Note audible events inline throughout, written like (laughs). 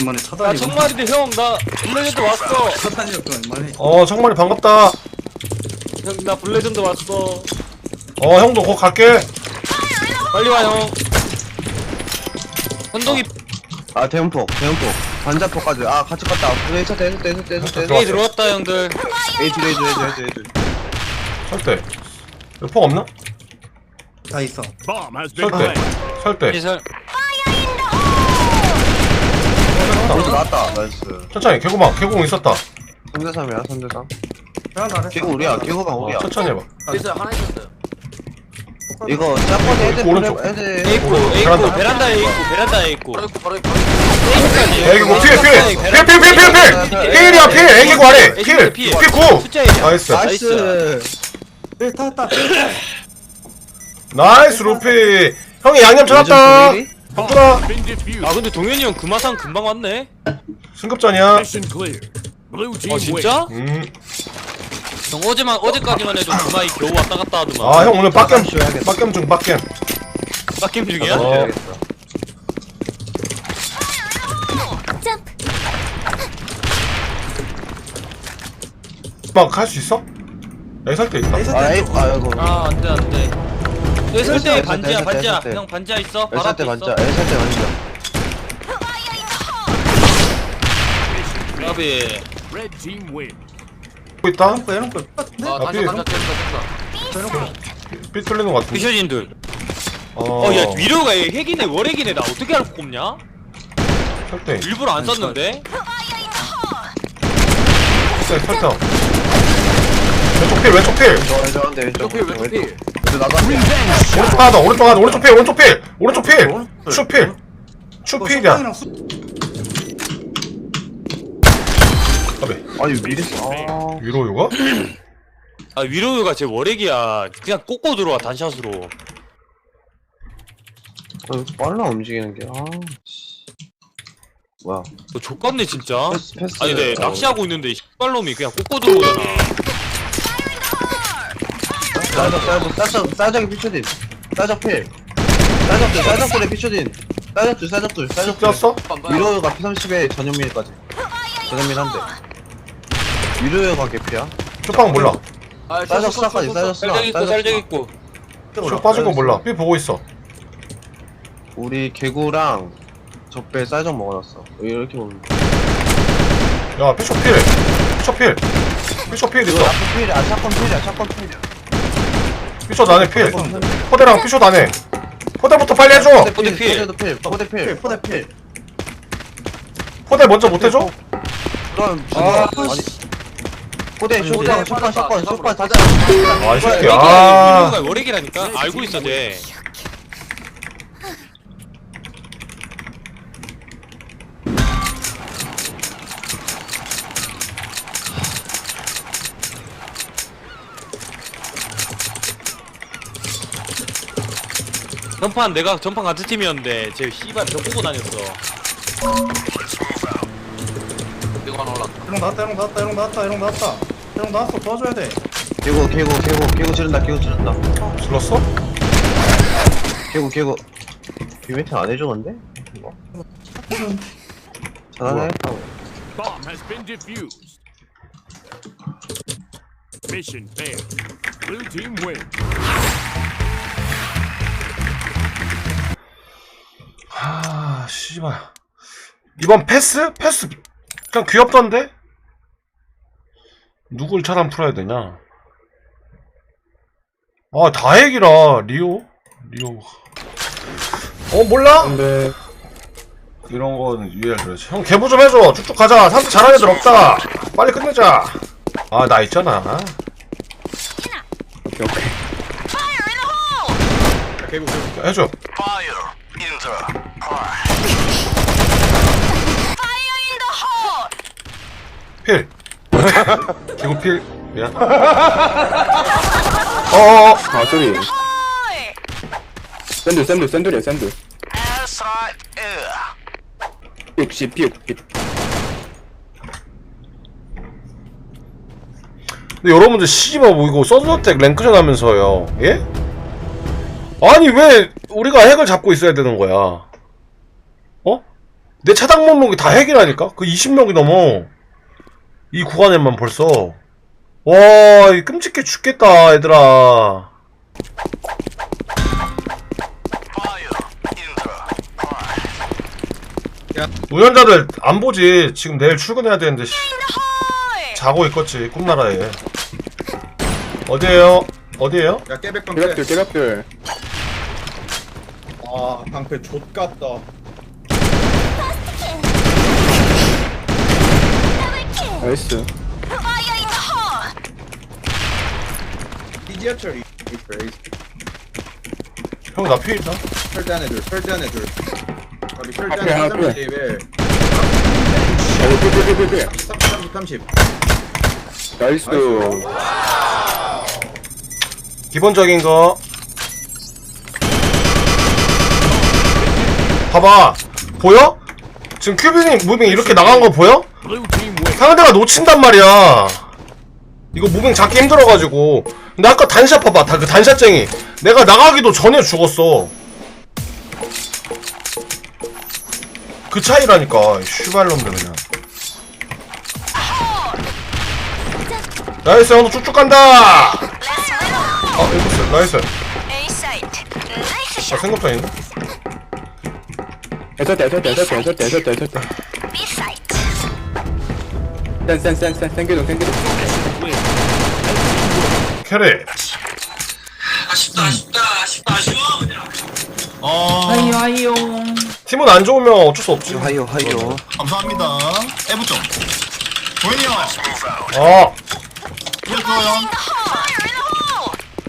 이만해 야 차단이 정말인데 형 나 블레전드 왔어 차단이었구나 이만해 어 정말이 반갑다 형 나 블레전드 왔어 어 형도 곧 갈게 빨리 와형 선동이 아 대문폭 대문폭 반자폭까지 아 같이 갔다 네 쳤다 해줬다 해줬다 해줬다 해줬다 A 들어왔다 형들 에이즈 에이즈 에이즈 에이즈 설대 폭 없나? 다 있어 설대. 설대 예설 나이스 천천히 개구방 개구공 있었다 3대3이야 3대3 개구 우리야 개구방 우리야 천천히 해봐 있어요 하나 있었어요 이거 짝꿍이 애들 오른쪽. 애들 에이쿠 베란다. 베란다에 에이쿠 베란다에 있고 바로 있고 에이쿠까지 개구공 피해 피해 피해 피해 피해 피해 피해 애기고 아래 필 피고 나이스 나이스 네, 다, 다. 나이스 루피 형이 양념 찾았다 형들아 Been defused. 아 근데 동현이 형 금화상 금방 왔네 승급전이야 Mission clear. Blue team 아. 진짜? 음. 형 어제만 어제까지만 해도 금화이 겨우 왔다 갔다 하더만 아형 오늘 빡겜 빡겜 중 빡겜 빡김 중이야? 어. 막할수 있어? 여기 설때 있다 아 에이 아이고 아 안돼 안돼 예설 때, 반지야 반지야. 형 반지야 있어. 바로 애살 때 앞에 반자 있어. 애살 때 반자 까비. Red team win. 보고 있다 거 이런 거 똑같은데? 아, 삐, 형? 삐 뚫리는 것 같은데. 비셔진들 어, 어야 위로가 얘 핵이네 월핵이네. 나 어떻게 알고 꼽냐? 설때 일부러 안 썼는데? 설때 설때 왼쪽 필 왼쪽 필. 왼쪽 필 왼쪽 필 안 돼. 오른쪽 하나 더 오른쪽 하나 더 오른쪽 필 오른쪽 필. 오른쪽 필. 추필. 추필이야. 랑 아베 아니 미리 써. 아, 위로 요가? 아 위로가 제 월핵이야. 그냥 꽂고 들어와 단샷으로. 아, 빨라 움직이는 게. 아. 씨. 뭐야. 너 족같네 진짜. 패스 패스. 아니 내 어. 낚시하고 있는데 씨발놈이 그냥 꽂고 들어오잖아 쌀적 쌀적 쌀적 쌀적이 피쳐딘 쌀적 필. 쌀적 둘 쌀적 둘에 피쳐딘 쌀적 둘 쌀적 둘 쌀적 둘 쪘어? 위로가 P30에 전현민까지. 전현민 한대 위로가 개피야. 쇼빵 몰라. 쌀적 수나까지 쌀적 수나 쌀적 있고 쌀적 있고. 쇼 빠진 거 몰라. 삐 보고 있어. 우리 개구랑 적배 쌀적 먹어놨어. 이렇게 보면 야? 피쇼 필. 피쇼 필. 피쇼 필 이거 있어. 필이야. 샷건 필이야 샷건 필이야 피쇼 안에 필 포대랑 피쇼 안에 포대부터 빨리 해줘 포대 필. 포대도 필 포대 필 포대 필 포대 먼저 못 해줘? 그럼 아, 아니 포대 쇼건 쇼건 쇼건 다자 아이 새끼 아 월핵이라니까 알고 있어 쟤 전판 내가 전판 같은 팀이었는데 쟤 씨발 저 보고 다녔어 이런 나왔다 이런 나왔다 이런 나왔다 이런 나왔다 이런 나왔어 도와줘야 돼 개구 개구 개구 개구 지른다 개구 지른다 질렀어? 개구 개구 비메트 안 해줘 근데? 이거 잘하네 Bomb has been defused. Mission failed. Blue team win. 아 씨발. 이번 패스? 패스 그냥 귀엽던데? 누굴 차단 풀어야 되냐? 아 다행이라 리오? 리오. 어 몰라? 근데 이런 거는 이해를 줘야지. 형 개부 좀 해줘. 쭉쭉 가자. 상대 잘하는 애들 없다. 빨리 끝내자. 아 나 있잖아. 오케이 오케이. 해줘 필 개구 필 미안 어어어 아 소리. 샌드 샌드 샌드리야 샌드 60피60 근데 여러분들 씨발 뭐 이거 서든어택 랭크전 하면서요 예? 아니 왜 우리가 핵을 잡고 있어야 되는 거야? 어? 내 차당 목록이 다 핵이라니까? 그 20명이 넘어. 이 구간에만 벌써. 와, 이 끔찍해 죽겠다, 얘들아. 우연자들 안 보지. 지금 내일 출근해야 되는데, 씨. 자고 있겠지, 꿈나라에. 어디에요? 어디에요? 야 깨백방 깨갑들 깨갑들 아 방패 좆같다 나이스 이 지하철 이 브레이스 형, 나 피해 있다. 설대 안에 둘 설대 안에 우리 앞에, 앞에. 30 레벨 빼빼빼빼빼 30 30 나이스 기본적인 거. 봐봐. 보여? 지금 큐비님 무빙 이렇게 나간 거 보여? 상대가 놓친단 말이야. 이거 무빙 잡기 힘들어가지고. 근데 아까 단샷 봐봐. 다 그 단샷쟁이. 내가 나가기도 전에 죽었어. 그 차이라니까. 이 슈발놈들 그냥. 나이스 형도 쭉쭉 간다. 아 이거 나이스. 아 아닌데? 애설대 애설대 애설대 애설대 애설대 애설대 B site. 센센센센 생겨동 생겨동 캐리. 팀은 안 좋으면 어쩔 수 없지. 하이요 하이요 감사합니다. 좀. 도현이 형. 어. 이거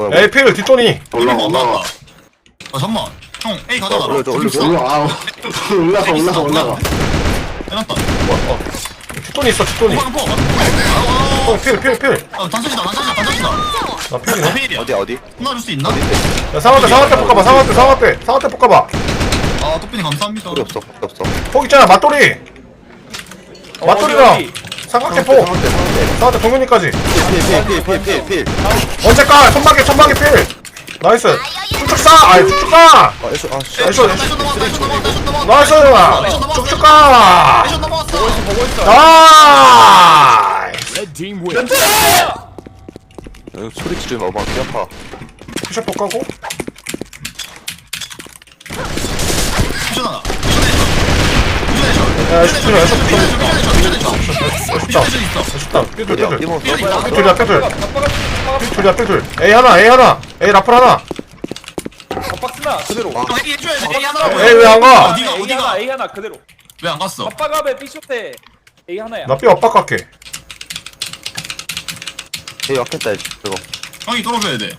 형. 에이 필 뒷돈이. 올라가 올라가. 어 잠만. 형 A 가져가. 올려줘 올려줘 올라가 (laughs) 올라가 올라가 올라가. 해놨다. 뒷돈이 있어 뒷돈이. 포 포. 어, 필, 필, 필. 어 단짝이다 단짝이다. 나 필이네. 페일이야. 어디 어디 혼나줄 수 있나? 야, 상한테, 상한테 볶아봐, 상한테, 상한테, 상한테 볶아봐. 아 또삐니 감사합니다. 필요 없어 필요 없어 폭 있잖아, 맞돌이. 맞돌이랑 삼각대 폭. 상한테 동현이까지. 필필필필필필 언제 까? 천막에, 천막에 필. 나이스. 쭉쭉 싸! 아이, 쭉쭉 가! 아 애쇼 아씨 나이스, 나이스 넘어왔다 나이스! 쭉쭉 가! 나이스! Red team wins. 소리 지르면 어마 귀 아파 피셔 폭하고. 퓨전하나. 야, 슈트야, 슈트. 퓨전 있어. 슈트. 삐둘, 삐둘. 이모 삐둘이야, 삐둘. 삐둘이야, 삐둘. A 하나, A 하나. A 라플 하나. 어, A 해줘야 돼. A 하나라고. A 왜 안 가? 어디가 어디가 A 하나 그대로 왜 안 갔어? 아빠가 왜 B쇼테 A 하나야 나 삐 엇박 갈게. 얘 역했다 저거 형이 떨어져야 돼.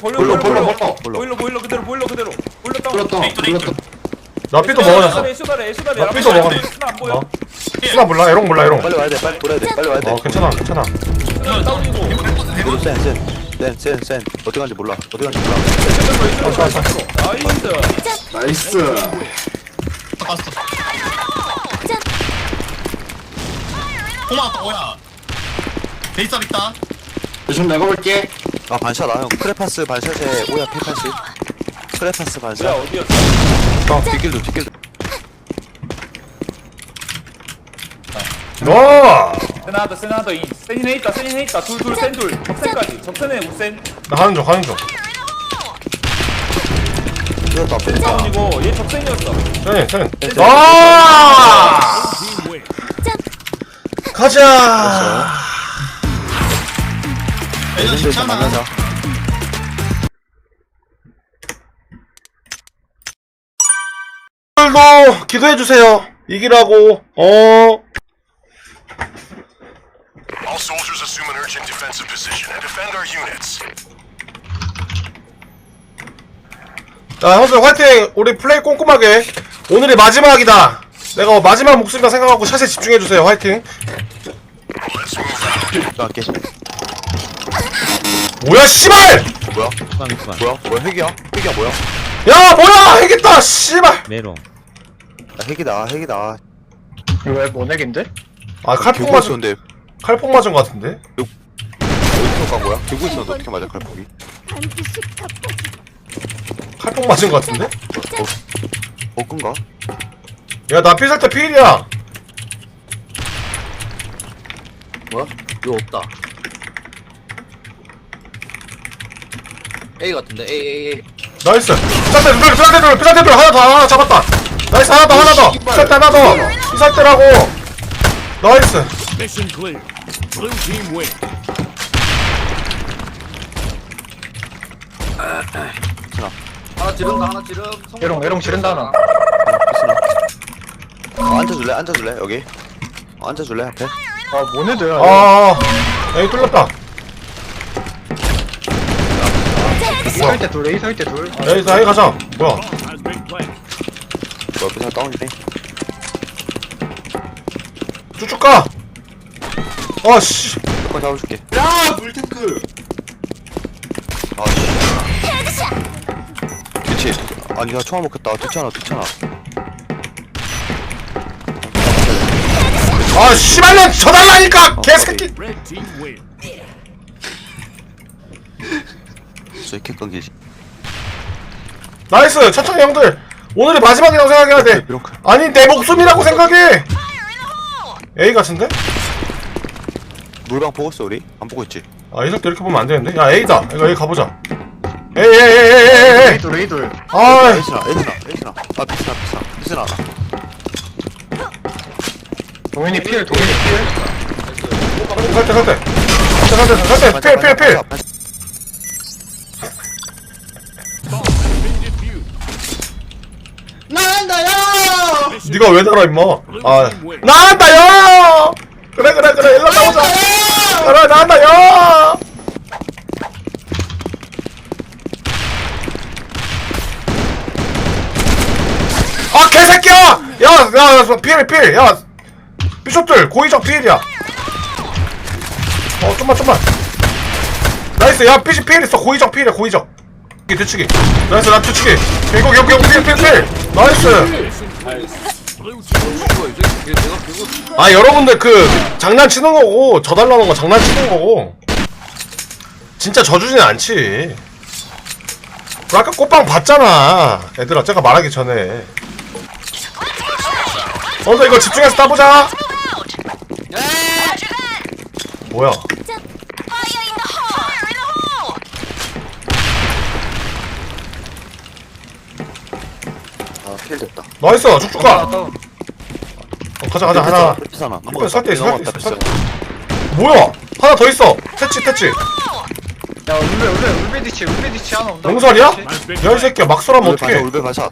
보일러 볼로 보일러 볼로 보일러 보일러 그대로 보일러 그대로 보일러 다운 페이크 페이크. 나 삐도 먹어놨어. 나 삐도 먹었네. 안 보여 어? 수나 몰라, 에롱 몰라, 에롱. 빨리 와야 돼 빨리 돌아야 돼 빨리 와야 돼 어, 괜찮아, 괜찮아. 다운이고 센센센센센 어디 간지 몰라 어디 간지 몰라 나이스 나이스. 갔어. 고마웠다 오야. 베이스 있다. 좀 내가 볼게 아 반샷 아형 크레파스 반샷에 오야 필파시 크레파스 뭐야 반샷 어디였어 뒷길도 뒷길도 너! 세나하다 세나하다 이 센이네 있다 센이네 있다 둘둘 센둘 적센까지 적센에 우센 나 하는 중, 하는 중. 이것도 앞에 다운이고 얘 적센이었어 sen, sen. 아! Team wins. 가자! 레전드에서. 만나자 오늘도 기도해 주세요. 이기라고, 어. All soldiers assume an urgent defensive position and defend our units. 자, 형들 화이팅! 우리 플레이 꼼꼼하게. 오늘이 마지막이다. 내가 마지막 목숨이라 생각하고 샷에 집중해 주세요. 화이팅. Let's move out. 갈게 뭐야, 씨발! 뭐야 뭐야 뭐야 핵이야 핵이야 뭐야 야, 뭐야! 해겠다, 씨발! 야 핵이다 핵이다 왜 모넥인데? 아, 칼폭 들고 맞은, 있었는데 칼폭 맞은 것 같은데? 어디서 간 거야? 들고 있었는데 어떻게 맞아 칼폭이 칼폭 맞은 것 같은데? 버그인가? 야나 삐살 때 필이야 뭐야? 이거 없다. A 같은데 A A A. 나이스 삐살 때 둘, 삐살 때 둘, 삐살 때 둘, 하나 더 하나 잡았다 나이스 하나 더 하나 더. 삐살 때 하나 더. 삐살 때라고. 나이스. Mission clear. Blue team win. 하나 지른다 하나 지름. 에롱 에롱 지른다 하나. 어, 앉아줄래? 앉아줄래? 여기. 어, 앉아줄래 앞에. 아 모네드야 아. 에이 뚫렸다. 에이 나 에이 가자. 뭐야 뭐 그냥 다운이네. 쭉쭉 가 아씨 한번 잡아줄게. 야 물탱크. 아씨. 그치. 아니 나 총알 먹겠다. 뒤찮아 뒤찮아. 아 씨발년 쳐달라니까 개새끼 Red team win. (laughs) 저기 킥 끊기지. 나이스 천천히 형들 오늘이 마지막이라고 생각해야 돼. 아니 내 목숨이라고 생각해 A 같은데? 물방 보고 있어 우리? 안 보고 있지? 아 이렇게 이렇게 보면 안 되는데 야 A다 이거 A 가보자 에이 에이 에이 에이 에이 A 둘 A 둘아 에이스나 에이스나 에이스나. 아 비스나 비스나 비스나 하나. 동현이 필 동현이 필 살때 살때 살때 살때 필필필 니가 왜 달아 임마? 아 나간다요 그래 그래 그래. 일로 나오자. 그래 나간다요 아 개새끼야! 야 야 필 필. 야 비숍들 고의적 필이야. 어 좀만 좀만. 나이스. 야 삐시 필 있어. 고의적 필이야 고의적. 이 뒤치기. 나이스 나 뒤치기. 개고 개고 개고 필 필 필. 나이스. Blue team 아 여러분들 그 장난치는 거고 저 달라는 거 장난치는 거고. 진짜 져주진 않지. 그 아까 꽃빵 봤잖아 얘들아. 제가 말하기 전에. 먼저 이거 집중해서 따보자. 뭐야 Fire in the hole! Fire in the hole! 아필 됐다. 나이스 쭉쭉 가 어, 가자 가자 하나 비스나. 이거 살때 있어 살때 있어 살때 뭐야 하나 더 있어 퇴치 퇴치 야 울베 울베 울베 디치 울베 디치 하나 온다 디치. 야이 새끼야 막 쏘라면 어떡해 울베 발사.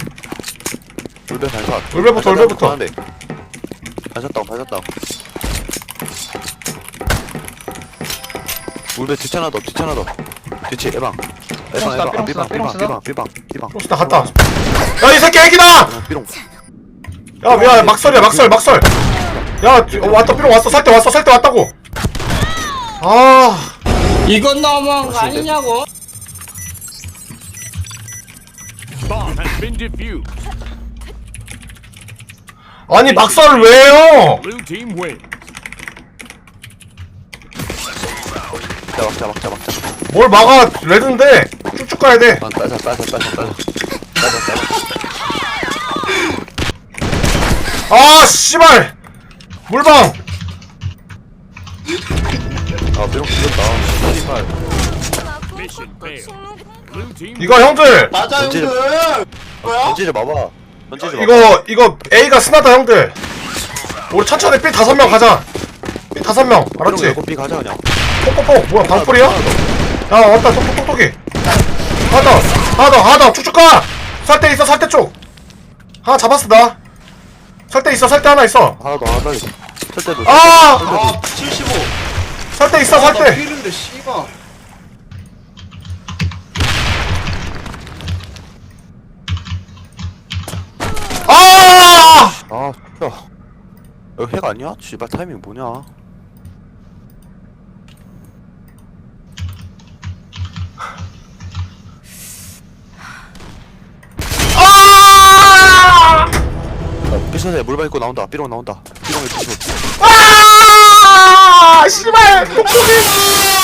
울베 발사. 울베부터, 울베부터. 발사다운 발사다운. 울베 뒤찮아 더 뒤찮아 더. 뒤치 에방. 삐롱 아, 삐방 삐롱 삐방 쓰나? 삐방 다 갔다 야이 새끼 애기다 어, 삐롱. 야, 야, 막설이야, 막설, 막설. 야, 어, 왔다, 삐롱 왔어, 살 때 왔어, 살 때 왔다고. 아, 이건 너무한 거 아니냐고? bomb has been defused. 아니 막설을 왜 해요? Blue team win. 막자 막자 막자 막자. 뭘 막아, 레드인데 쭉쭉 가야 돼. 아, 따자 따자 따자 따자. 따자 따자. 아, 씨발, 물방. 아 삐롱 죽였다. 씨발. Mission failed. Blue team 이거 형들, 던지. 던지지 마봐. 던지지 마. 이거 이거 A가 스나다 형들. 우리 천천히 B 다섯 명 가자. B 다섯 명, 알았지? 이거 B 가자 그냥. 뽀뽀뽀, 뭐야, 방풀이야? 야, 왔다, 똑똑똑똑이. 하나 더, 하나 더, 하나 더, 쭉쭉 가. 살때 있어, 살때 쪽. 하나 잡았어 나. 살때 있어, 살때 하나 있어. 하나 더 하나 더. 설 때도. 아! 75! 살때 있어, 살 때! 필인데 씨발 아! 아, 야. 이거 핵 아니야? 씨발 타이밍 뭐냐? 아! 피셔에 물 밟고 나온다. 삐롱 나온다. 삐롱에 피셔. 아! 씨발! 똑똑이!